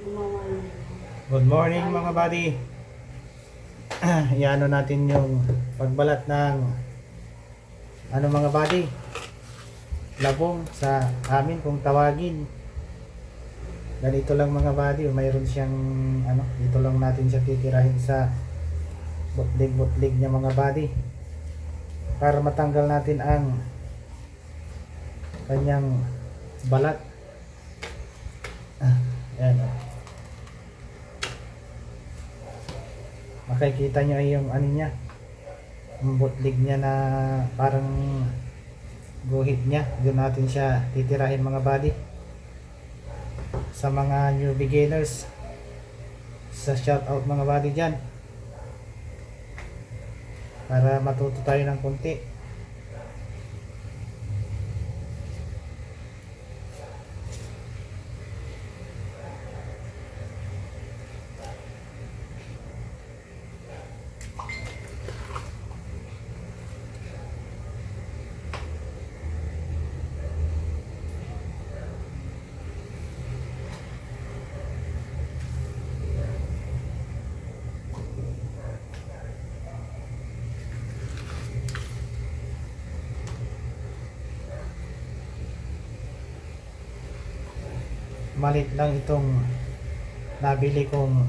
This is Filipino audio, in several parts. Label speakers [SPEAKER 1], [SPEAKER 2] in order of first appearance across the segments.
[SPEAKER 1] Good morning mga buddy. Iano natin yung pagbalat ng ano mga buddy. Labong sa amin kung tawagin. Ganito lang mga buddy, mayroon siyang ano, dito lang natin siya titirahin sa butlig-butlig niya mga buddy. Para matanggal natin ang kanyang balat. Ah, Ayan oh. Makikita nyo ay yung ano niya yung butlig niya na parang guhit niya. Doon natin siya titirahin mga buddy. Sa mga new beginners sa shout out mga buddy dyan. Para matuto tayo ng konti malit lang itong nabili kong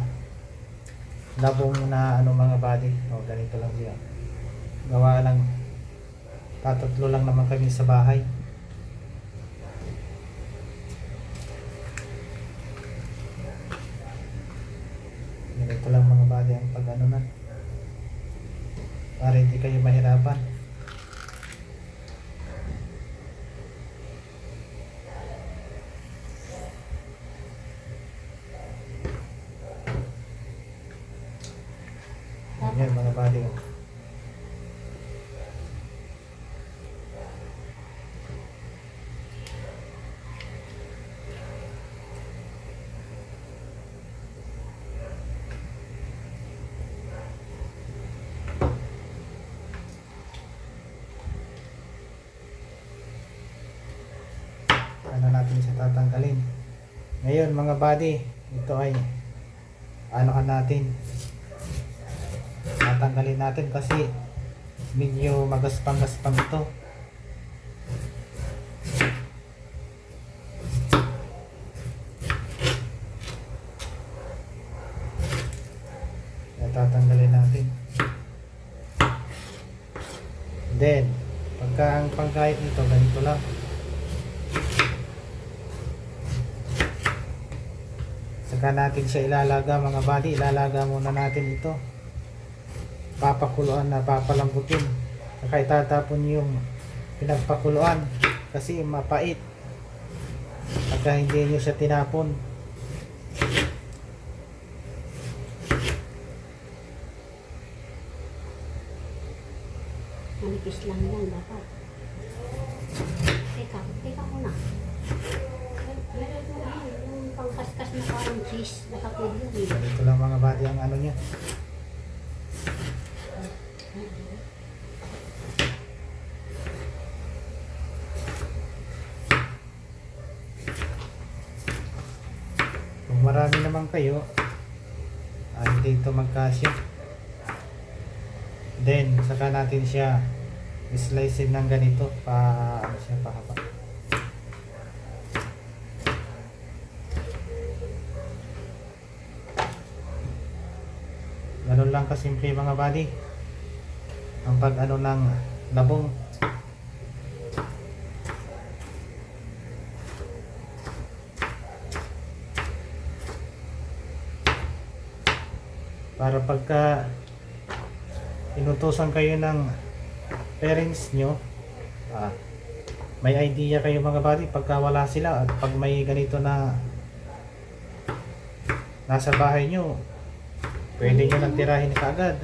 [SPEAKER 1] labong na ano mga body. O ganito lang siya. Gawa lang. Tatatlo lang naman kami sa bahay ganito lang mga body ang pag ano na para hindi kayo mahirapan Yan mga body. Ano natin siya tatanggalin. Ngayon mga body, ito ay ano ka natin tatanggalin natin kasi medyo magaspang-gaspang ito. Tatanggalin natin. Then pagka ang pangkahit nito ganito lang. Saka natin siya ilalaga mga buddy. Ilalaga muna natin ito papakuluan na papalambutin saka itatapon yung pinagpakuluan kasi mapait. Pagka hindi nyo siya tinapon.
[SPEAKER 2] Manipis lang yan dapat. Teka, teka muna. Meron mo yung pangkaskas na parang cheese, nakapod yun.
[SPEAKER 1] Ganito lang mga bati ang ano niya kung marami naman kayo ah, hindi ito magkasya. Then saka natin siya slice ng ganito pa ano siya pahaba. Ganun lang kasimple mga buddy ang pag ano ng labong para pagka inutusan kayo ng parents nyo ah, may idea kayo mga buddy pagka wala sila at pag may ganito na nasa bahay nyo pwede nyo nang tirahin kaagad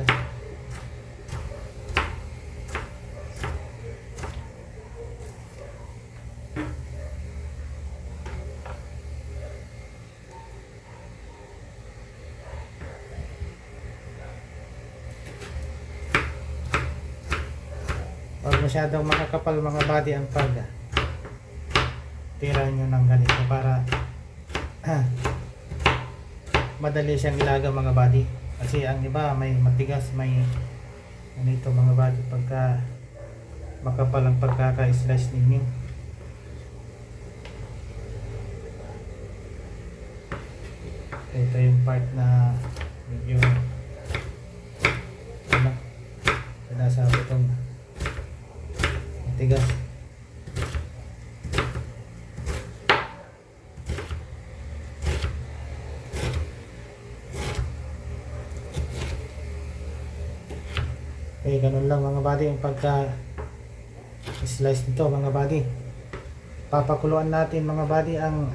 [SPEAKER 1] masyadong makakapal mga body ang pag tira nyo ng ganito para madali siyang ilaga mga body. Kasi ang iba may matigas, may ano ito mga body pagka makapal ang pagkaka-slice ninyo. Ito yung part na medyo ano, sinasabi itong matigas. Okay, ganun lang mga buddy yung pagka slice nito mga buddy. Papakuluan natin mga buddy ang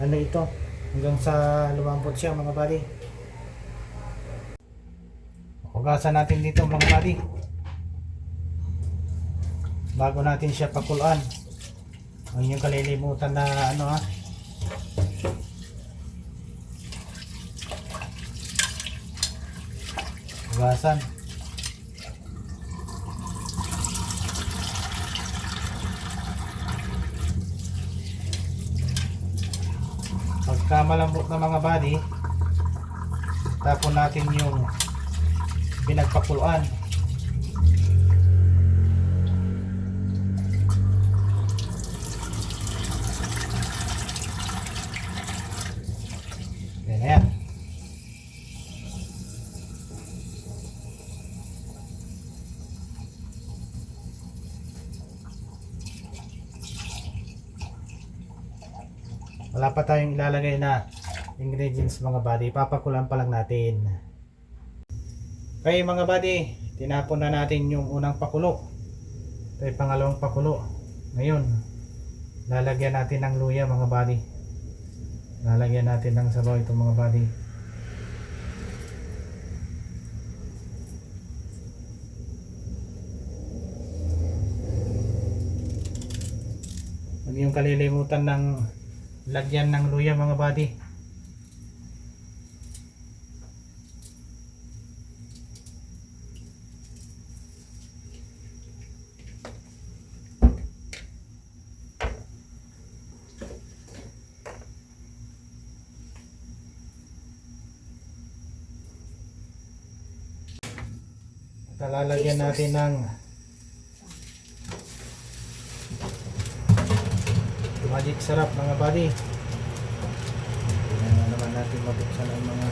[SPEAKER 1] ano ito hanggang sa lumambot siya mga buddy. Hugasan natin dito mga buddy. Bago natin siya pakuluan. Huwag yung kalilimutan na ano ha. Hugasan. Pagka malambot na mga body, tapon natin yung pinagpakuluan. Yan na yan. Wala pa tayong ilalagay na ingredients mga buddy. Papakulan pa lang natin. Okay mga buddy, tinapon na natin yung unang pakulo. Ito yung pangalawang pakulo. Ngayon, lalagyan natin ng luya mga buddy. Lalagyan natin ng sabaw itong mga buddy. Huwag yung kalilimutan ng lagyan ng luya mga buddy. Lalagyan natin ng magic sarap mga buddy. Na naman natin mabuksan ang mga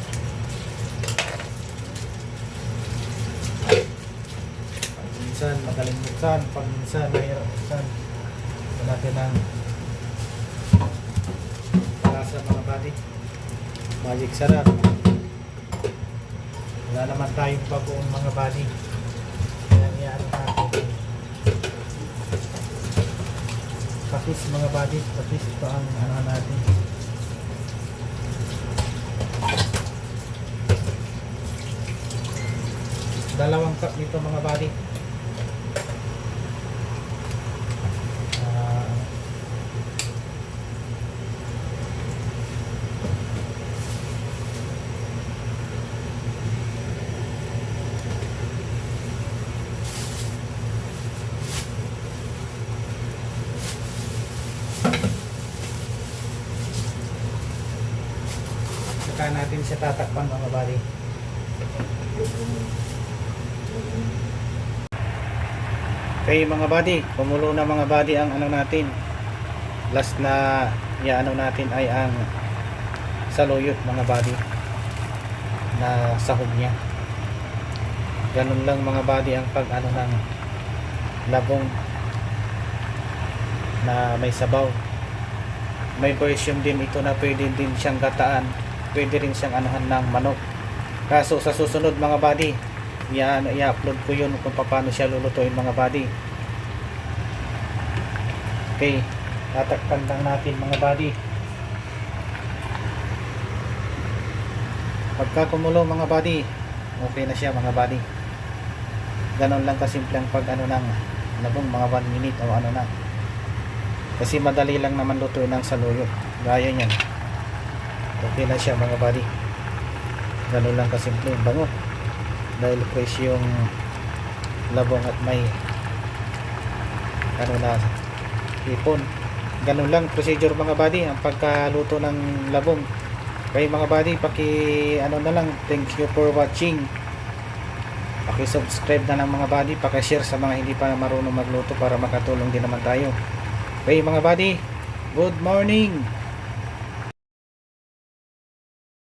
[SPEAKER 1] pag minsan magaling buksan, pag minsan mahirap buksan. Ito natin ang palasa mga buddy. Magic sarap. Wala naman tayong bagoong mga buddy. Kaya natin. Patis mga buddy. Patis ito ang ano natin. Dalawang cup nito mga buddy. Saka natin siya tatakpan mga buddy. Okay mga buddy, kumulo na mga buddy ang ano natin. Last na iaano natin ay ang saluyot mga buddy na sahog niya. Ganun lang mga buddy ang pag ano ng labong na may sabaw. May version din ito na pwede din siyang gataan. Pwede rin siyang anuhan ng manok. Kaso sa susunod mga buddy, i-ano, i-upload ko yun kung paano siya lulutuin mga buddy. Okay, tatakpan lang natin mga buddy. Pagka kumulo mga buddy, okay na siya mga buddy. Ganon lang kasimple ang pag ano ng ano bang mga 1 minute o ano na. Kasi madali lang naman lutuin ng saluyot. Gaya niyan. Okay na siya mga buddy. Ganon lang kasimple. Bango dahil fresh yung labong at may ano na ipon ganun lang procedure mga buddy ang pagkaluto ng labong Okay mga buddy, paki ano na lang, thank you for watching. Paki-subscribe na lang mga buddy, paki-share sa mga hindi pa marunong magluto para makatulong din naman tayo. Okay mga buddy, good morning.